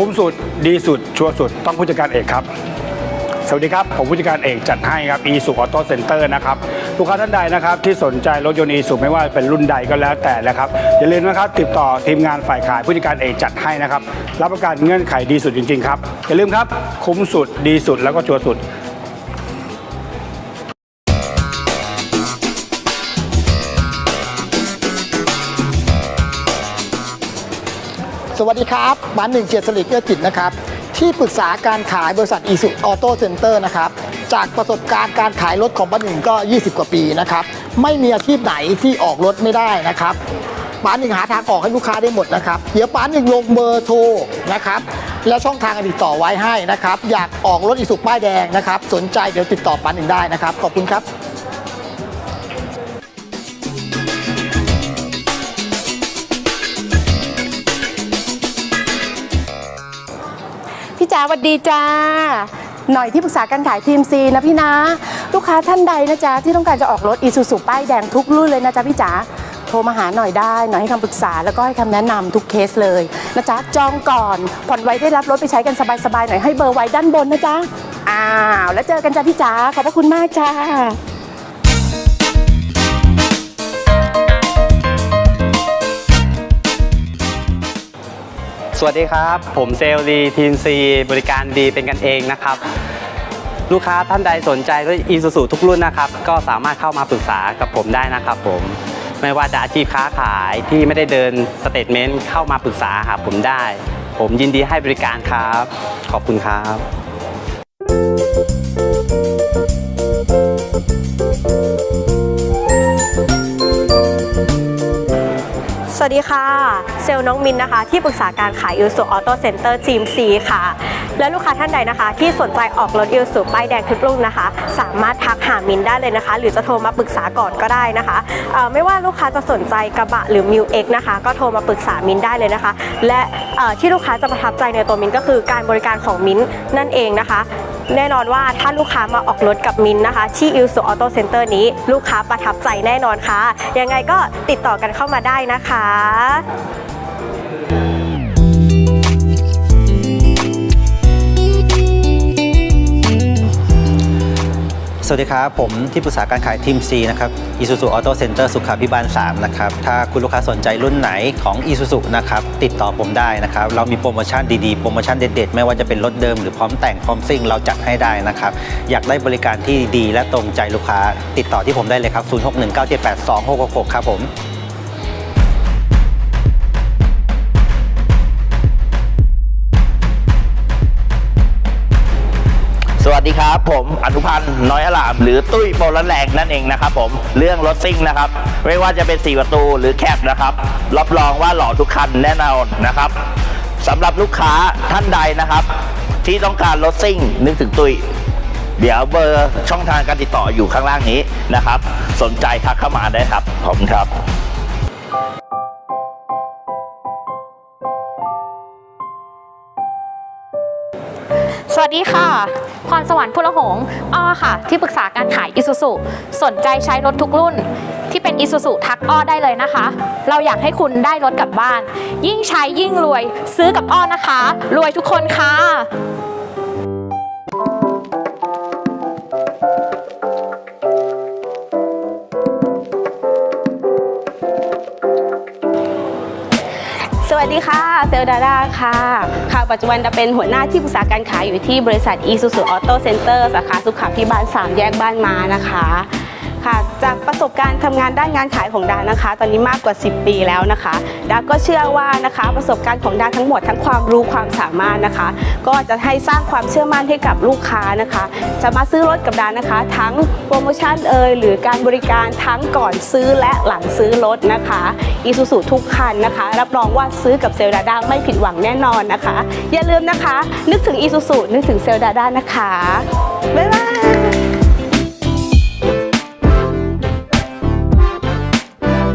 คุ้มสุดดีสุด ชัวร์สุด ต้องผู้จัดการเอกครับ สวัสดีครับ ผมผู้จัดการเอกจัดให้ครับ e s u Auto Center นะครับ ลูกค้าท่านใดนะครับที่สนใจรถยนต์ e s u ไม่ว่าเป็นรุ่นใดก็แล้วแต่นะครับอย่าลืมนะครับติดต่อทีมงานฝ่ายขายผู้จัดการเอกจัดให้นะครับรับประกันเงื่อนไขดีสุดจริงๆครับอย่าลืมครับคุ้มสุดดีสุดแล้วก็ชัวร์สุดสวัสดีครับบ้านหนึ่งเกียรติสลิดเอื้อจิตนะครับ ที่ปรึกษาการขายบริษัทอีสุออโต้เซ็นเตอร์นะครับ จากประสบการณ์การขายรถของบ้านหนึ่งก็ 20 กว่าปีนะครับ ไม่มีอาชีพไหนที่ออกรถไม่ได้นะครับป้าหนึ่งหาทางออกให้ลูกค้าได้หมดนะครับ เดี๋ยวป้าหนึ่งลงเบอร์โทรนะครับ และช่องทางการติดต่อไว้ให้นะครับ อยากออกรถอีสุป้ายแดงนะครับ สนใจเดี๋ยวติดต่อป้าหนึ่งได้นะครับ ขอบคุณครับพี่จ๋าสวัสดีจ้า หน่อยที่ปรึกษาการขายทีมซีนะพี่นะ ลูกค้าท่านใดนะจ๊ะที่ต้องการจะออกรถอีซูซูป้ายแดงทุกรุ่นเลยนะจ๊ะพี่จ๋าโทรมาหาหน่อยได้หน่อยให้คำปรึกษาแล้วก็ให้คำแนะนำทุกเคสเลยนะจ๊ะจองก่อน ผ่อนไว้ได้รับรถไปใช้กันสบายๆหน่อยให้เบอร์ไว้ด้านบนนะจ๊ะอ้าวแล้วเจอกันจ้ะพี่จ๋าขอบพระคุณมากจ้า สวัสดีครับ ผมเซลล์ดีทีมซีบริการดีเป็นกันเองนะครับ ลูกค้าท่านใดสนใจรถอีซูซูทุกรุ่นนะครับ ก็สามารถเข้ามาปรึกษากับผมได้นะครับผมไม่ว่าจะอาชีพค้าขายที่ไม่ได้เดินสเตทเมนต์เข้ามาปรึกษาหาผมได้ ผมยินดีให้บริการครับ ขอบคุณครับสวัสดีค่ะ เซลล์น้องมินนะคะ ที่ปรึกษาการขายยูสุออโต้เซ็นเตอร์ทีมซีค่ะ และลูกค้าท่านใดนะคะ ที่สนใจออกรถยูสุป้ายแดงทุกรุ่นนะคะ สามารถทักหามินได้เลยนะคะ หรือจะโทรมาปรึกษาก่อนก็ได้นะคะไม่ว่าลูกค้าจะสนใจกระบะหรือมิวเอ็กนะคะ ก็โทรมาปรึกษามินได้เลยนะคะ และที่ลูกค้าจะประทับใจในตัวมินก็คือการบริการของมินนั่นเองนะคะแน่นอนว่าถ้าลูกค้ามาออกรถกับมินนะคะ ที่อิ s u ออโต้เซ็นเตอร์นี้ ลูกค้าประทับใจแน่นอนค่ะ ยังไงก็ติดต่อกันเข้ามาได้นะคะ สวัสดีครับ ผมที่ปรึกษาการขายทีม C นะครับ Isuzu Auto Center สุขาพิบาล 3 นะครับ ถ้าคุณลูกค้าสนใจรุ่นไหนของ Isuzu นะครับ ติดต่อผมได้นะครับ เรามีโปรโมชั่นดีๆ โปรโมชั่นเด็ดๆ ไม่ว่าจะเป็นรถเดิมหรือพร้อมแต่งพร้อมซิ่งเราจัดให้ได้นะครับ อยากได้บริการที่ดีและตรงใจลูกค้า ติดต่อที่ผมได้เลยครับ 0619782666 ครับผม วัสดีครับ ผมอนุพันธ์น้อยอลาม หรือตุ้ยโปรแรงนั่นเองนะครับผมเรื่องรถซิ่งนะครับ ไม่ว่าจะเป็น 4 ประตูหรือแคบนะครับ รับรองว่าหล่อทุกคันแน่นอนนะครับสำหรับลูกค้าท่านใดนะครับ ที่ต้องการรถซิ่งนึกถึงตุ้ยเดี๋ยวเบอร์ช่องทางการติดต่ออยู่ข้างล่างนี้นะครับ สนใจทักเข้ามาได้ครับขอบคุณครับ ดีค่ะ พรสวรรค์พุลหงอ้อค่ะ ที่ปรึกษาการขายอิ u z u สนใจใช้รถทุกรุ่น ที่เป็นอิ u z u ทักอ้อได้เลยนะคะ เราอยากให้คุณได้รถกลับบ้าน ยิ่งใช้ยิ่งรวย ซื้อกับอ้อนะคะ รวยทุกคนค่ะ วัสดีค่ะ เซลดาดาค่ะ ค่ะ ปัจจุบันจะเป็นหัวหน้าที่ปรึกษาการขายอยู่ที่บริษัท Isuzu Auto Center สาขาสุขาพิบาล 3 แยกบ้านมานะคะ จากประสบการณ์ทำงานด้านงานขายของดานะคะ ตอนนี้มากกว่า 10 ปีแล้วนะคะดาก็เชื่อว่านะคะ ประสบการณ์ของดาทั้งหมดทั้งความรู้ความสามารถนะคะ ก็จะให้สร้างความเชื่อมั่นให้กับลูกค้านะคะ จะมาซื้อรถกับดานะคะ ทั้งโปรโมชั่นเอ่ยหรือการบริการทั้งก่อนซื้อและหลังซื้อรถนะคะอีซูซูทุกคันนะคะ รับรองว่าซื้อกับเซลดาด้าไม่ผิดหวังแน่นอนนะคะ อย่าลืมนะคะ นึกถึงอีซูซูนึกถึงเซลลดาด้านะคะบ๊ายบาย